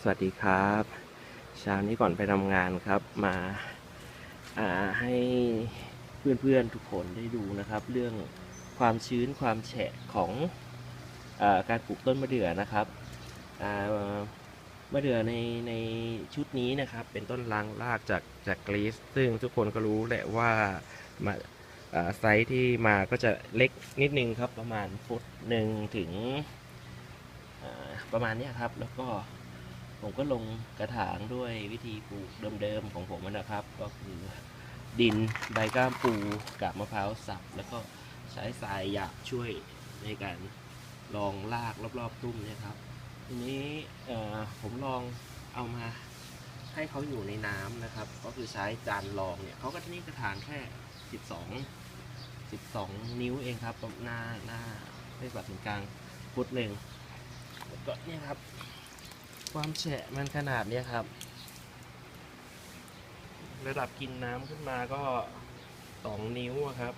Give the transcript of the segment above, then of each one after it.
สวัสดีครับเช้านี้ก่อนไปทำงานครับมาาให้เพื่อนๆทุกคนได้ดูนะครับ เรื่องความชื้นความแฉะของอาการปลูกต้นมะเดื่อนะครับมะเดื่อในในชุดนี้นะครับ เป็นต้นลางรากจากจากกรีซซึ่งทุกคนก็รู้แหละว่ามาาไซส์ที่มาก็จะเล็กนิดนึงครับประมาณฟุตหนึ่งถึงประมาณนี้ครับ แล้วก็ ผมก็ลงกระถางด้วยวิธีปลูกเดิมๆของผมนะครับ ก็คือดินใบก้ามปูกับมะพร้าวสับ แล้วก็ใช้ทรายหยาบช่วยในการรองรากรอบๆตุ้มเนี่ยครับทีนี้ผมลองเอามาให้เขาอยู่ในน้ำนะครับ ก็คือใช้จานรองเนี่ยเขาก็นี่กระถางแค่ 12 12 นิ้วเองครับหน้าหน้าไม่ปัดถึงกลางฟุตหนึ่งแล้วก็เนี่ยครับ ความแฉะมันขนาดเนี้ยครับ ระดับกินน้ำขึ้นมาก็สองนิ้วอะครับ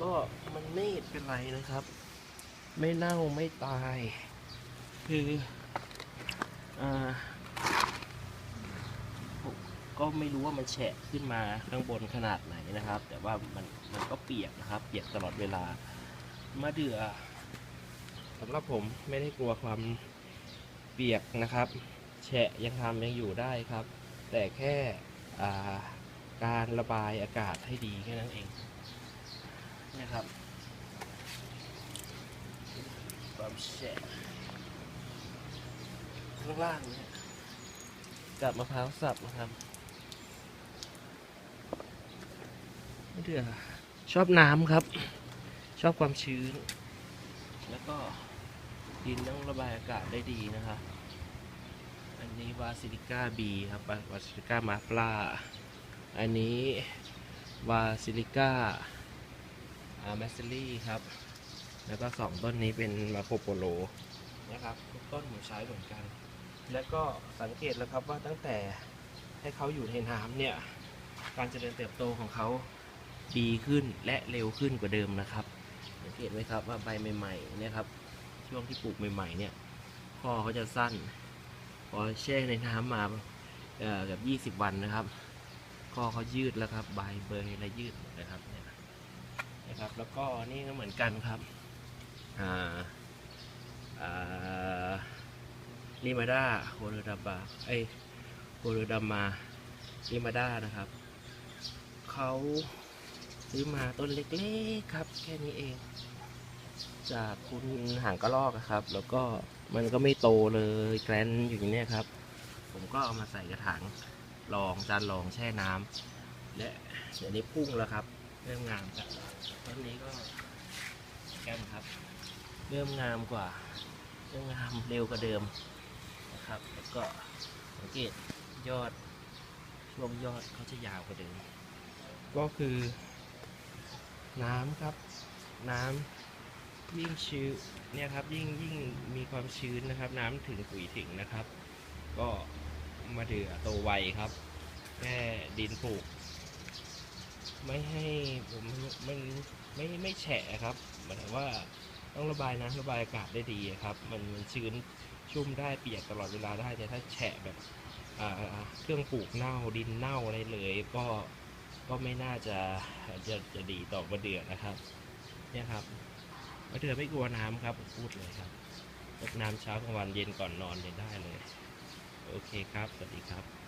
ก็มันไม่เป็นไรนะครับ ไม่เน่าไม่ตาย คืออ่าผมก็ไม่รู้ว่ามันแฉะขึ้นมาข้างบนขนาดไหนนะครับ แต่ว่ามันมันก็เปียกนะครับ เปียกตลอดเวลามะเดื่อสำหรับผมไม่ได้กลัวความ เปียกนะครับ แฉะยังทำยังอยู่ได้ครับ แต่แค่าการระบายอากาศให้ดีแค่นั้นเองนะครับความแฉะข้างล่างเนี่ยกับมะพร้าวสับนะครับไม่เดือชอบน้ำครับ ชอบความชื้น แล้วก็ ดินต้องระบายอากาศได้ดีนะครับอันนี้วาซิลิก้าบีครับวาซิลิก้ามาฟลาอันนี้วาซิลิก้าอาร์แมสซิลี่ครับ แล้วก็สองต้นนี้เป็นมาโคโปโลนะครับทุกต้นผมใช้เหมือนกัน แล้วก็สังเกตแล้วครับว่าตั้งแต่ให้เขาอยู่ในน้ำเนี่ย การเจริญเติบโตของเขาดีขึ้นและเร็วขึ้นกว่าเดิมนะครับ สังเกตไหมครับว่าใบใหม่ๆเนี่ยครับ ช่วงที่ปลูกใหม่ๆเนี่ยข้อเขาจะสั้น พอแช่ในน้ำมาเอ่อบ20 วันนะครับข้อเขายืดแล้วครับใบเบยอะไรยืดนะครับเนี่ยนะครับ แล้วก็นี่ก็เหมือนกันครับอ่าอ่าลิมาดาโคโรดาบาเอ้ยโคโรดามาลิมาดานะครับเขาซื้อมาต้นเล็กๆครับ แค่นี้เอง จากคุณหางกระรอกครับ แล้วก็มันก็ไม่โตเลยแกรนอยู่อย่างนี้ครับ ผมก็เอามาใส่กระถางรองจานรองแช่น้ำและเดี๋ยวนี้พุ่งแล้วครับ เริ่มงามครับต้นนี้ก็แก้มครับ เริ่มงามกว่า เริ่มงามเร็วกว่าเดิมนะครับ แล้วก็สังเกตยอดช่วงยอดเขาจะยาวกว่าเดิม ก็คือ น้ำครับ น้ำ ยิ่งชื้นเนี่ยครับยิ่งยิ่งมีความชื้นนะครับ น้ำถึงปุ๋ยถึงนะครับ ก็มาเดือโตไวครับแค่ดินปลูก ไม่ให้ผมมันไม่ไม่แฉะครับหมายถึงว่าต้องระบายน้ำระบายอากาศได้ดีครับ มันมันชื้นชุ่มได้เปียกตลอดเวลาได้แต่ถ้าแฉะแบบอ่าเครื่องปลูกเน่าดินเน่าอะไรเลย ก็ก็ไม่น่าจะจะจะดีต่อมะเดือนะครับเนี่ยครับะเดือไม่กลัวน้ำครับผมพูดเลยครับรดน้ำเช้ากลางวันเย็นก่อนนอนเนี่ยได้เลย โอเคครับ สวัสดีครับ